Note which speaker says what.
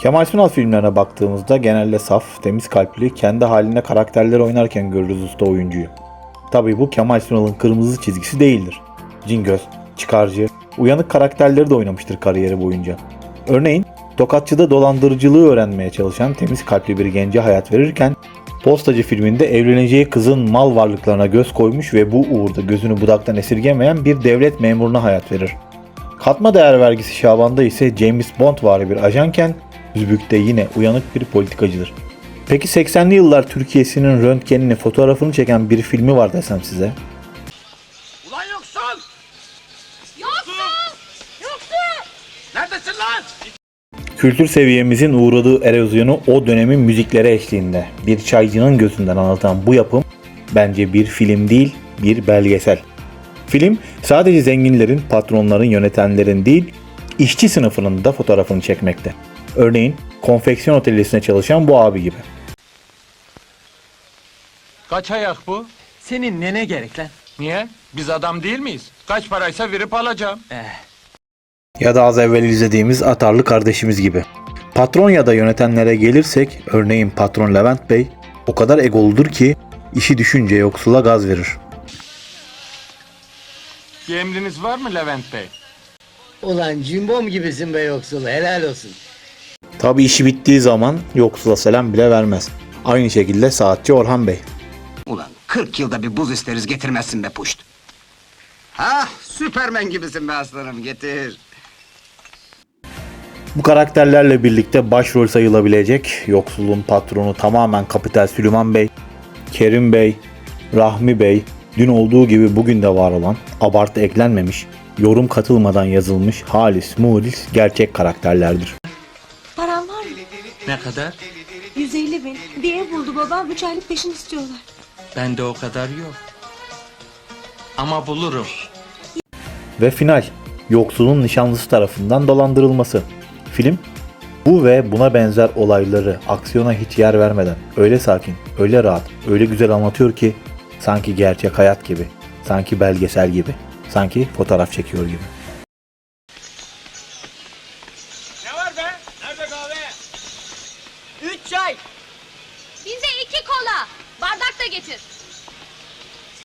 Speaker 1: Kemal Sunal filmlerine baktığımızda genelde saf, temiz kalpli, kendi haline karakterleri oynarken görürüz usta oyuncuyu. Tabii bu Kemal Sunal'ın kırmızı çizgisi değildir. Cingöz, çıkarcı, uyanık karakterleri de oynamıştır kariyeri boyunca. Örneğin Tokatçı'da dolandırıcılığı öğrenmeye çalışan temiz kalpli bir gence hayat verirken Postacı filminde evleneceği kızın mal varlıklarına göz koymuş ve bu uğurda gözünü budaktan esirgemeyen bir devlet memuruna hayat verir. Katma değer vergisi Şaban'da ise James Bond vari bir ajanken Zübük'te yine uyanık bir politikacıdır. Peki 80'li yıllar Türkiye'sinin röntgenini fotoğrafını çeken bir filmi var desem size.
Speaker 2: Ulan yoksun!
Speaker 3: Yoksun! Yoksun!
Speaker 2: Neredesin lan?
Speaker 1: Kültür seviyemizin uğradığı erozyonu o dönemin müzikleri eşliğinde bir çaycının gözünden anlatan bu yapım bence bir film değil bir belgesel. Film sadece zenginlerin, patronların, yönetenlerin değil işçi sınıfının da fotoğrafını çekmekte. Örneğin konfeksiyon otelisine çalışan bu abi gibi.
Speaker 4: Kaç ayak bu?
Speaker 5: Senin nene gerek lan?
Speaker 4: Niye? Biz adam değil miyiz? Kaç paraysa verip alacağım.
Speaker 1: Ya da az evvel izlediğimiz Atarlı kardeşimiz gibi. Patron ya da yönetenlere gelirsek örneğin patron Levent Bey o kadar egoludur ki işi düşünce yoksula gaz verir.
Speaker 4: Bir emriniz var mı Levent Bey?
Speaker 6: Ulan cimbom gibisin be yoksul helal olsun.
Speaker 1: Tabi işi bittiği zaman yoksula selam bile vermez. Aynı şekilde saatçi Orhan Bey.
Speaker 2: Ulan 40 yılda bir buz isteriz getirmezsin be puşt. Ha, Süpermen gibisin be aslanım getir.
Speaker 1: Bu karakterlerle birlikte başrol sayılabilecek yoksulun patronu tamamen Kapital Süleyman Bey, Kerim Bey, Rahmi Bey, dün olduğu gibi bugün de var olan, abartı eklenmemiş, yorum katılmadan yazılmış halis mulis gerçek karakterlerdir.
Speaker 5: Ne kadar?
Speaker 3: 150 bin. Bir ev buldu babam. Üç aylık peşin istiyorlar.
Speaker 5: Bende o kadar yok. Ama bulurum.
Speaker 1: Ve final, yoksulun nişanlısı tarafından dolandırılması. Film, bu ve buna benzer olayları aksiyona hiç yer vermeden öyle sakin, öyle rahat, öyle güzel anlatıyor ki sanki gerçek hayat gibi, sanki belgesel gibi, sanki fotoğraf çekiyor gibi.
Speaker 4: Ne var be? Nerede kahve?
Speaker 3: Bize iki kola. Bardak da getir.